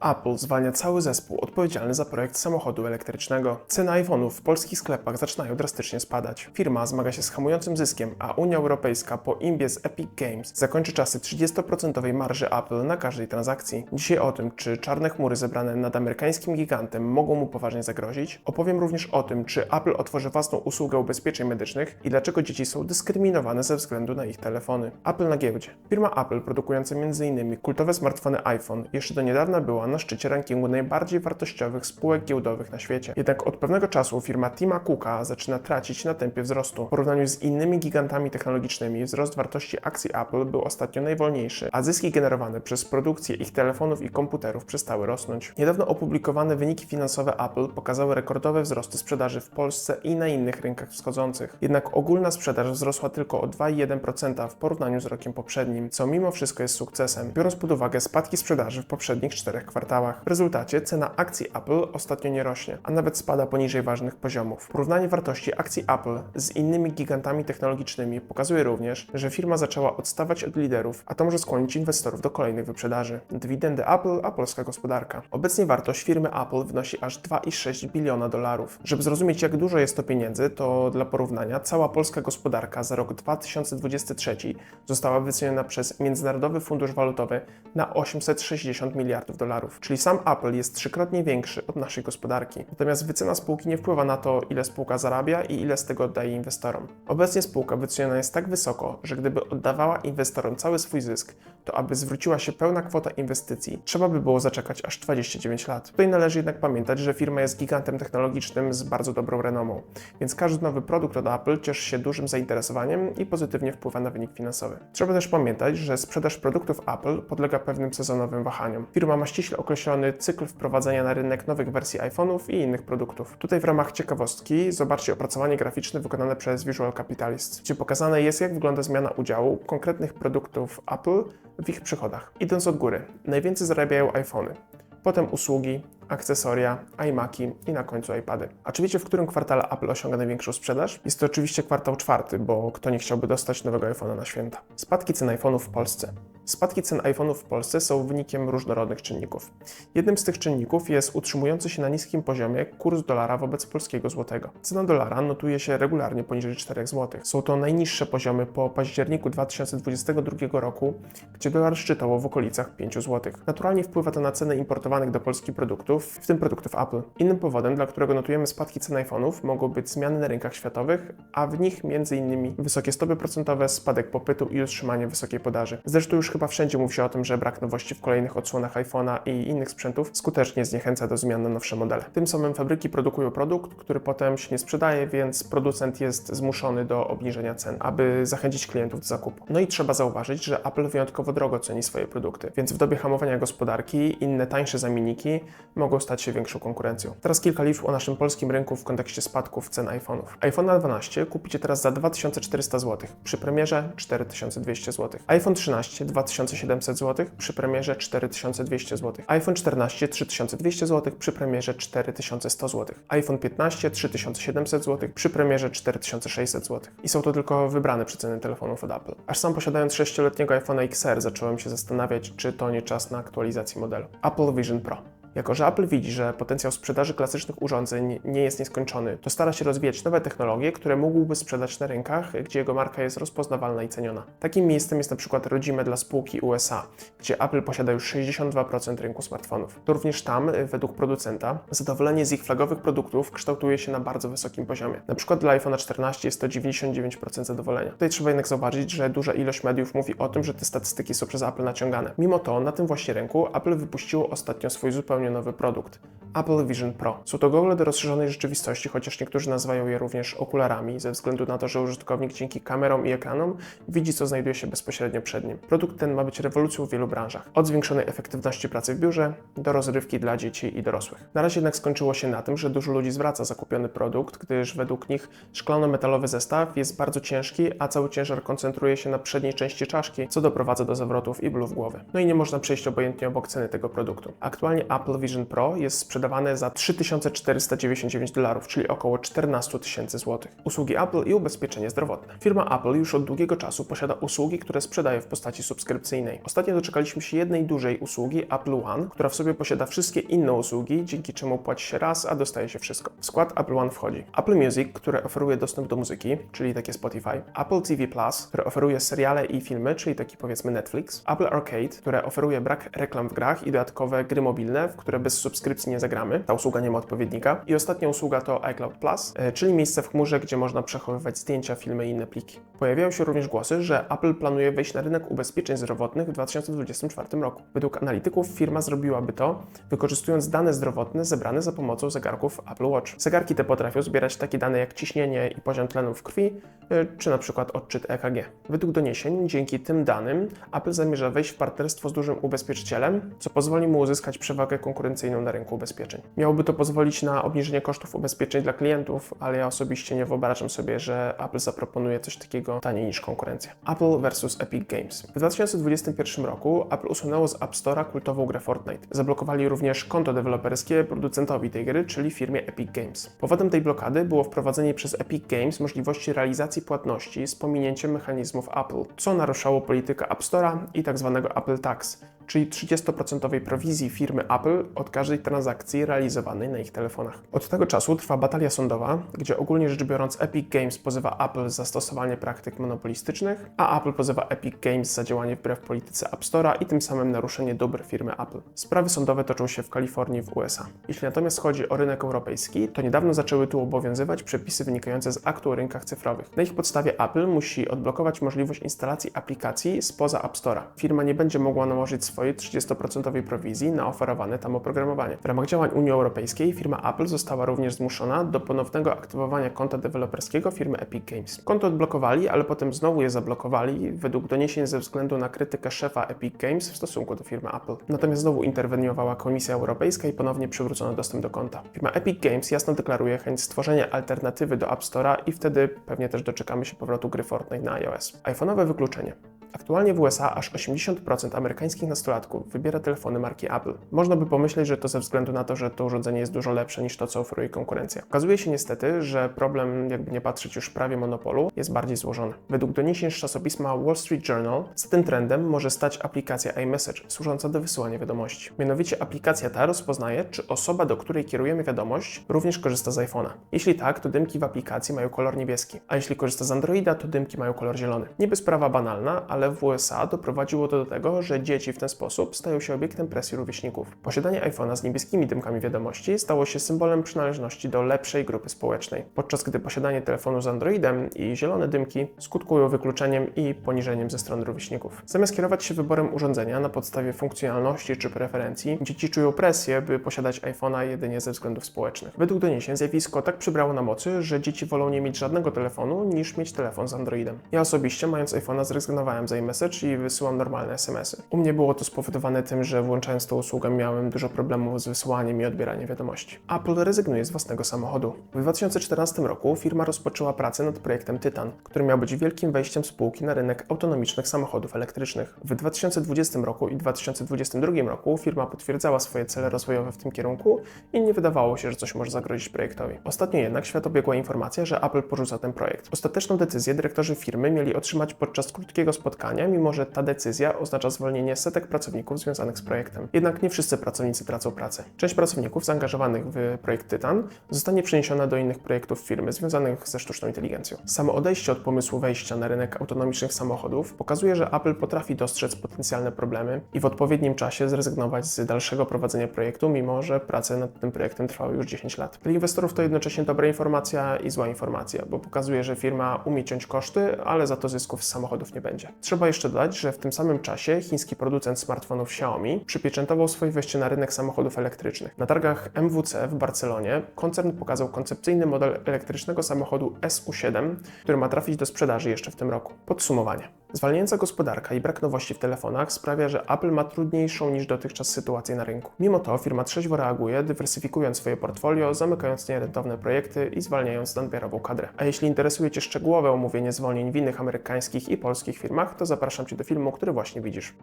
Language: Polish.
Apple zwalnia cały zespół odpowiedzialny za projekt samochodu elektrycznego. Ceny iPhone'ów w polskich sklepach zaczynają drastycznie spadać. Firma zmaga się z hamującym zyskiem, a Unia Europejska po imbie z Epic Games zakończy czasy 30% marży Apple na każdej transakcji. Dzisiaj o tym, czy czarne chmury zebrane nad amerykańskim gigantem mogą mu poważnie zagrozić. Opowiem również o tym, czy Apple otworzy własną usługę ubezpieczeń medycznych i dlaczego dzieci są dyskryminowane ze względu na ich telefony. Apple na giełdzie. Firma Apple produkująca m.in. kultowe smartfony iPhone jeszcze do niedawna była na szczycie rankingu najbardziej wartościowych spółek giełdowych na świecie. Jednak od pewnego czasu firma Tima Cooka zaczyna tracić na tempie wzrostu. W porównaniu z innymi gigantami technologicznymi wzrost wartości akcji Apple był ostatnio najwolniejszy, a zyski generowane przez produkcję ich telefonów i komputerów przestały rosnąć. Niedawno opublikowane wyniki finansowe Apple pokazały rekordowe wzrosty sprzedaży w Polsce i na innych rynkach wschodzących. Jednak ogólna sprzedaż wzrosła tylko o 2,1% w porównaniu z rokiem poprzednim, co mimo wszystko jest sukcesem, biorąc pod uwagę spadki sprzedaży w poprzednich czterech kwartałach. W rezultacie cena akcji Apple ostatnio nie rośnie, a nawet spada poniżej ważnych poziomów. Porównanie wartości akcji Apple z innymi gigantami technologicznymi pokazuje również, że firma zaczęła odstawać od liderów, a to może skłonić inwestorów do kolejnych wyprzedaży. Dywidendy Apple, a polska gospodarka. Obecnie wartość firmy Apple wynosi aż 2,6 biliona dolarów. Żeby zrozumieć, jak dużo jest to pieniędzy, to dla porównania cała polska gospodarka za rok 2023 została wyceniona przez Międzynarodowy Fundusz Walutowy na 860 miliardów dolarów, czyli sam Apple jest trzykrotnie większy od naszej gospodarki. Natomiast wycena spółki nie wpływa na to, ile spółka zarabia i ile z tego oddaje inwestorom. Obecnie spółka wyceniona jest tak wysoko, że gdyby oddawała inwestorom cały swój zysk, to aby zwróciła się pełna kwota inwestycji, trzeba by było zaczekać aż 29 lat. Tutaj należy jednak pamiętać, że firma jest gigantem technologicznym z bardzo dobrą renomą, więc każdy nowy produkt od Apple cieszy się dużym zainteresowaniem i pozytywnie wpływa na wynik finansowy. Trzeba też pamiętać, że sprzedaż produktów Apple podlega pewnym sezonowym wahaniom. Firma ma ściśle określony cykl wprowadzania na rynek nowych wersji iPhone'ów i innych produktów. Tutaj w ramach ciekawostki zobaczcie opracowanie graficzne wykonane przez Visual Capitalist, gdzie pokazane jest, jak wygląda zmiana udziału konkretnych produktów Apple w ich przychodach. Idąc od góry, najwięcej zarabiają iPhony, potem usługi, akcesoria, iMaki i na końcu iPady. A czy wiecie, w którym kwartale Apple osiąga największą sprzedaż? Jest to oczywiście kwartał czwarty, bo kto nie chciałby dostać nowego iPhone'a na święta. Spadki cen iPhone'ów w Polsce. Spadki cen iPhone'ów w Polsce są wynikiem różnorodnych czynników. Jednym z tych czynników jest utrzymujący się na niskim poziomie kurs dolara wobec polskiego złotego. Cena dolara notuje się regularnie poniżej 4 zł. Są to najniższe poziomy po październiku 2022 roku, gdzie dolar szczytował w okolicach 5 zł. Naturalnie wpływa to na ceny importowanych do Polski produktów, w tym produktów Apple. Innym powodem, dla którego notujemy spadki cen iPhone'ów, mogą być zmiany na rynkach światowych, a w nich m.in. wysokie stopy procentowe, spadek popytu i utrzymanie wysokiej podaży. Zresztą już chyba wszędzie mówi się o tym, że brak nowości w kolejnych odsłonach iPhone'a i innych sprzętów skutecznie zniechęca do zmian na nowsze modele. Tym samym fabryki produkują produkt, który potem się nie sprzedaje, więc producent jest zmuszony do obniżenia cen, aby zachęcić klientów do zakupu. No i trzeba zauważyć, że Apple wyjątkowo drogo ceni swoje produkty, więc w dobie hamowania gospodarki inne tańsze zamienniki mogą stać się większą konkurencją. Teraz kilka liczb o naszym polskim rynku w kontekście spadków cen iPhone'ów. iPhone 12 kupicie teraz za 2400 zł, przy premierze 4200 zł. iPhone 13 2700 zł, przy premierze 4200 zł. iPhone 14 3200 zł, przy premierze 4100 zł. iPhone 15 3700 zł, przy premierze 4600 zł. I są to tylko wybrane przeceny telefonów od Apple. Aż sam posiadając 6-letniego iPhone XR zacząłem się zastanawiać, czy to nie czas na aktualizację modelu. Apple Vision Pro. Jako, że Apple widzi, że potencjał sprzedaży klasycznych urządzeń nie jest nieskończony, to stara się rozwijać nowe technologie, które mógłby sprzedać na rynkach, gdzie jego marka jest rozpoznawalna i ceniona. Takim miejscem jest na przykład rodzime dla spółki USA, gdzie Apple posiada już 62% rynku smartfonów. To również tam, według producenta, zadowolenie z ich flagowych produktów kształtuje się na bardzo wysokim poziomie. Na przykład dla iPhone 14 jest to 99% zadowolenia. Tutaj trzeba jednak zauważyć, że duża ilość mediów mówi o tym, że te statystyki są przez Apple naciągane. Mimo to, na tym właśnie rynku Apple wypuściło ostatnio swój zupełnie nowy produkt. Apple Vision Pro. Są to gogle do rozszerzonej rzeczywistości, chociaż niektórzy nazywają je również okularami, ze względu na to, że użytkownik dzięki kamerom i ekranom widzi, co znajduje się bezpośrednio przed nim. Produkt ten ma być rewolucją w wielu branżach. Od zwiększonej efektywności pracy w biurze do rozrywki dla dzieci i dorosłych. Na razie jednak skończyło się na tym, że dużo ludzi zwraca zakupiony produkt, gdyż według nich szklano-metalowy zestaw jest bardzo ciężki, a cały ciężar koncentruje się na przedniej części czaszki, co doprowadza do zawrotów i bólów głowy. No i nie można przejść obojętnie obok ceny tego produktu. Aktualnie Apple Vision Pro jest sprzedawany sprzedawane za 3499 dolarów, czyli około 14 tysięcy złotych. Usługi Apple i ubezpieczenie zdrowotne. Firma Apple już od długiego czasu posiada usługi, które sprzedaje w postaci subskrypcyjnej. Ostatnio doczekaliśmy się jednej dużej usługi Apple One, która w sobie posiada wszystkie inne usługi, dzięki czemu płaci się raz, a dostaje się wszystko. W skład Apple One wchodzi Apple Music, które oferuje dostęp do muzyki, czyli takie Spotify, Apple TV Plus, które oferuje seriale i filmy, czyli taki powiedzmy Netflix, Apple Arcade, które oferuje brak reklam w grach i dodatkowe gry mobilne, w które bez subskrypcji nie zagramy. Ta usługa nie ma odpowiednika. I ostatnia usługa to iCloud Plus, e, czyli miejsce w chmurze, gdzie można przechowywać zdjęcia, filmy i inne pliki. Pojawiają się również głosy, że Apple planuje wejść na rynek ubezpieczeń zdrowotnych w 2024 roku. Według analityków firma zrobiłaby to, wykorzystując dane zdrowotne zebrane za pomocą zegarków Apple Watch. Zegarki te potrafią zbierać takie dane jak ciśnienie i poziom tlenu w krwi, y, czy na przykład odczyt EKG. Według doniesień, dzięki tym danym Apple zamierza wejść w partnerstwo z dużym ubezpieczycielem, co pozwoli mu uzyskać przewagę konkurencyjną na rynku ubezpieczeń. Miałoby to pozwolić na obniżenie kosztów ubezpieczeń dla klientów, ale ja osobiście nie wyobrażam sobie, że Apple zaproponuje coś takiego taniej niż konkurencja. Apple versus Epic Games. W 2021 roku Apple usunęło z App Store'a kultową grę Fortnite. Zablokowali również konto deweloperskie producentowi tej gry, czyli firmie Epic Games. Powodem tej blokady było wprowadzenie przez Epic Games możliwości realizacji płatności z pominięciem mechanizmów Apple, co naruszało politykę App Store'a i tzw. Apple Tax, czyli 30% prowizji firmy Apple od każdej transakcji realizowanej na ich telefonach. Od tego czasu trwa batalia sądowa, gdzie ogólnie rzecz biorąc Epic Games pozywa Apple za stosowanie praktyk monopolistycznych, a Apple pozywa Epic Games za działanie wbrew polityce App Store'a i tym samym naruszenie dóbr firmy Apple. Sprawy sądowe toczą się w Kalifornii w USA. Jeśli natomiast chodzi o rynek europejski, to niedawno zaczęły tu obowiązywać przepisy wynikające z aktu o rynkach cyfrowych. Na ich podstawie Apple musi odblokować możliwość instalacji aplikacji spoza App Store'a. Firma nie będzie mogła nałożyć swojej 30% prowizji na oferowane tam oprogramowanie. W ramach działań Unii Europejskiej firma Apple została również zmuszona do ponownego aktywowania konta deweloperskiego firmy Epic Games. Konto odblokowali, ale potem znowu je zablokowali według doniesień ze względu na krytykę szefa Epic Games w stosunku do firmy Apple. Natomiast znowu interweniowała Komisja Europejska i ponownie przywrócono dostęp do konta. Firma Epic Games jasno deklaruje chęć stworzenia alternatywy do App Store'a i wtedy pewnie też doczekamy się powrotu gry Fortnite na iOS. iPhone'owe wykluczenie. Aktualnie w USA aż 80% amerykańskich nastolatków wybiera telefony marki Apple. Można by pomyśleć, że to ze względu na to, że to urządzenie jest dużo lepsze niż to, co oferuje konkurencja. Okazuje się niestety, że problem, jakby nie patrzeć już prawie monopolu, jest bardziej złożony. Według doniesień z czasopisma Wall Street Journal, za tym trendem może stać aplikacja iMessage, służąca do wysyłania wiadomości. Mianowicie aplikacja ta rozpoznaje, czy osoba, do której kierujemy wiadomość, również korzysta z iPhone'a. Jeśli tak, to dymki w aplikacji mają kolor niebieski, a jeśli korzysta z Androida, to dymki mają kolor zielony. Niby sprawa banalna, ale ale w USA doprowadziło to do tego, że dzieci w ten sposób stają się obiektem presji rówieśników. Posiadanie iPhone'a z niebieskimi dymkami wiadomości stało się symbolem przynależności do lepszej grupy społecznej, podczas gdy posiadanie telefonu z Androidem i zielone dymki skutkują wykluczeniem i poniżeniem ze strony rówieśników. Zamiast kierować się wyborem urządzenia na podstawie funkcjonalności czy preferencji, dzieci czują presję, by posiadać iPhone'a jedynie ze względów społecznych. Według doniesień zjawisko tak przybrało na mocy, że dzieci wolą nie mieć żadnego telefonu niż mieć telefon z Androidem. Ja osobiście, mając iPhone'a, zrezygnowałem z iMessage i wysyłam normalne SMS-y. U mnie było to spowodowane tym, że włączając tę usługę miałem dużo problemów z wysyłaniem i odbieraniem wiadomości. Apple rezygnuje z własnego samochodu. W 2014 roku firma rozpoczęła pracę nad projektem Titan, który miał być wielkim wejściem spółki na rynek autonomicznych samochodów elektrycznych. W 2020 roku i 2022 roku firma potwierdzała swoje cele rozwojowe w tym kierunku i nie wydawało się, że coś może zagrozić projektowi. Ostatnio jednak świat obiegła informacja, że Apple porzuca ten projekt. Ostateczną decyzję dyrektorzy firmy mieli otrzymać podczas krótkiego spotkania, mimo że ta decyzja oznacza zwolnienie setek pracowników związanych z projektem. Jednak nie wszyscy pracownicy tracą pracę. Część pracowników zaangażowanych w projekt Titan zostanie przeniesiona do innych projektów firmy związanych ze sztuczną inteligencją. Samo odejście od pomysłu wejścia na rynek autonomicznych samochodów pokazuje, że Apple potrafi dostrzec potencjalne problemy i w odpowiednim czasie zrezygnować z dalszego prowadzenia projektu, mimo że prace nad tym projektem trwały już 10 lat. Dla inwestorów to jednocześnie dobra informacja i zła informacja, bo pokazuje, że firma umie ciąć koszty, ale za to zysków z samochodów nie będzie. Trzeba jeszcze dodać, że w tym samym czasie chiński producent smartfonów Xiaomi przypieczętował swoje wejście na rynek samochodów elektrycznych. Na targach MWC w Barcelonie koncern pokazał koncepcyjny model elektrycznego samochodu SU7, który ma trafić do sprzedaży jeszcze w tym roku. Podsumowanie. Zwalniająca gospodarka i brak nowości w telefonach sprawia, że Apple ma trudniejszą niż dotychczas sytuację na rynku. Mimo to firma trzeźwo reaguje, dywersyfikując swoje portfolio, zamykając nierentowne projekty i zwalniając nadmiarową kadrę. A jeśli interesuje Cię szczegółowe omówienie zwolnień w innych amerykańskich i polskich firmach, to zapraszam Cię do filmu, który właśnie widzisz.